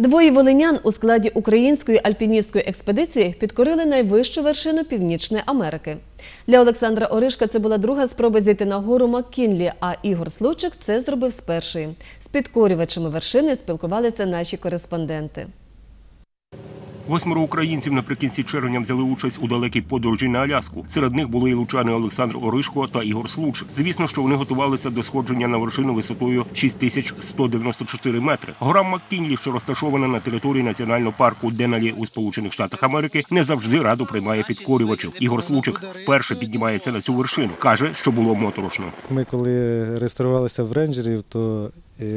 Двоє волинян у складі української альпіністської експедиції підкорили найвищу вершину Північної Америки. Для Олександра Оришка це була друга спроба зійти на гору Маккінлі, а Ігор Случик це зробив з першої. З підкорювачами вершини спілкувалися наші кореспонденти. Восьмеро українців наприкінці червня взяли участь у далекій подорожі на Аляску. Серед них були і лучани Олександр Оришко та Ігор Случ. Звісно, що вони готувалися до сходження на вершину висотою 6194 метри. Гора Маккінлі, що розташована на території національного парку Деналі у Сполучених Штатах Америки, не завжди радо приймає підкорювачів. Ігор Случик вперше піднімається на цю вершину. каже, що було моторошно. Ми коли реєструвалися в рейнджерів, то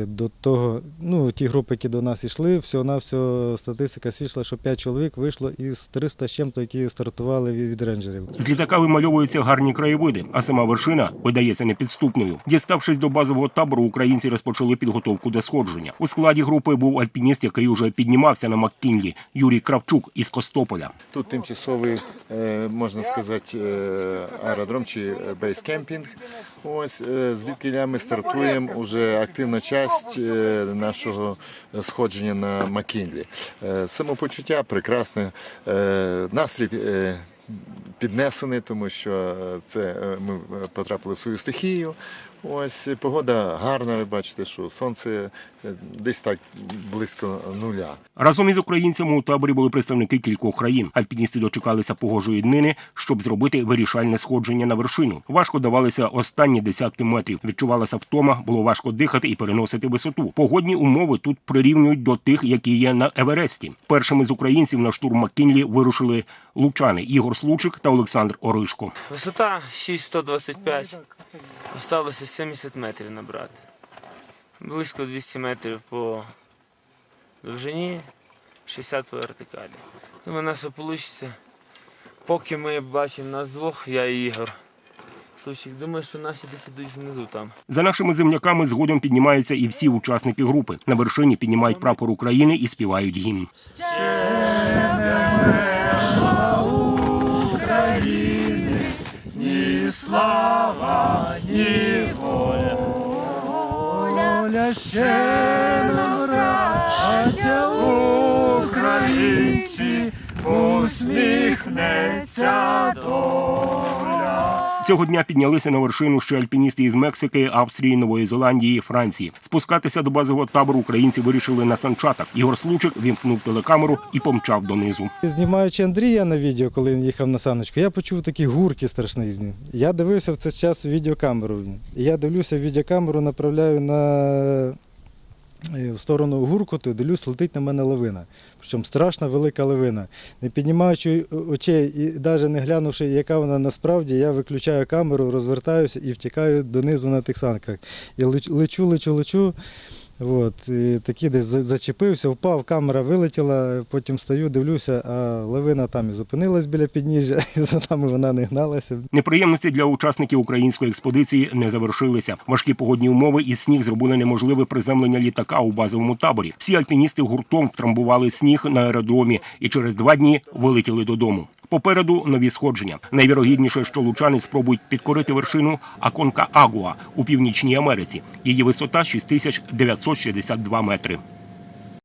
до того, ну, ті групи, які до нас йшли, всього на всього статистика свідчила, що 5 чоловік вийшло із 300 з чим-то, які стартували від від рейнджерів. З літака вимальовуються гарні краєвиди, а сама вершина видається непідступною. Діставшись до базового табору, українці розпочали підготовку до сходження. У складі групи був альпініст, який уже піднімався на Маккінлі, Юрій Кравчук із Костополя. Тут тимчасовий, е, можна сказати, е, аеродром чи бейскемпінг. Ось е, звідки ми стартуємо уже активна часть е, нашого сходження на Макінлі. Е, Самопочуття прекрасне, настрій. Е, Піднесений, тому що е, це е, ми потрапили в свою стихію. Ось е, погода гарна. Ви бачите, що сонце е, десь так близько нуля. Разом із українцями у таборі були представники кількох країн. Альпіністи дочекалися погожої днини, щоб зробити вирішальне сходження на вершину. Важко давалися останні десятки метрів. Відчувалася втома, було важко дихати і переносити висоту. Погодні умови тут прирівнюють до тих, які є на Евересті. Першими з українців на штурм Маккінлі вирушили лучани Ігор Случик та Олександр Оришко. Висота 6125. Осталося 70 метрів набрати. Близько 200 метрів по довжині, 60 по вертикалі. Думаю, у нас вийде. Поки ми бачимо нас двох, я і Ігор. Случай, думаю, що наші десь ідуть внизу там. За нашими земляками згодом піднімаються і всі учасники групи. На вершині піднімають прапор України і співають гімн. України. Слава! Воля ще нам браття українці, усміхнеться Цього дня піднялися на вершину ще альпіністи із Мексики, Австрії, Нової Зеландії, Франції. Спускатися до базового табору українці вирішили на санчатах. Ігор Случик вімкнув телекамеру і помчав донизу. Знімаючи Андрія на відео, коли він їхав на саночку, я почув такі гурки страшні. Я дивився в цей час відеокамеру. Я дивлюся відеокамеру, направляю на в сторону гуркоту, дивлюсь, летить на мене лавина. Причому страшна велика лавина. Не піднімаючи очей і навіть не глянувши, яка вона насправді, я виключаю камеру, розвертаюся і втікаю донизу на тих санках. І лечу, лечу, лечу, лечу. От, і такий десь зачепився, впав, камера вилетіла, потім стою, дивлюся, а лавина там і зупинилась біля підніжжя, і за нами вона не гналася. Неприємності для учасників української експедиції не завершилися. Важкі погодні умови і сніг зробили неможливе приземлення літака у базовому таборі. Всі альпіністи гуртом втрамбували сніг на аеродромі і через два дні вилетіли додому. Попереду нові сходження. Найвірогідніше, що лучани спробують підкорити вершину Аконка Агуа у північній Америці. Її висота 6962 метри.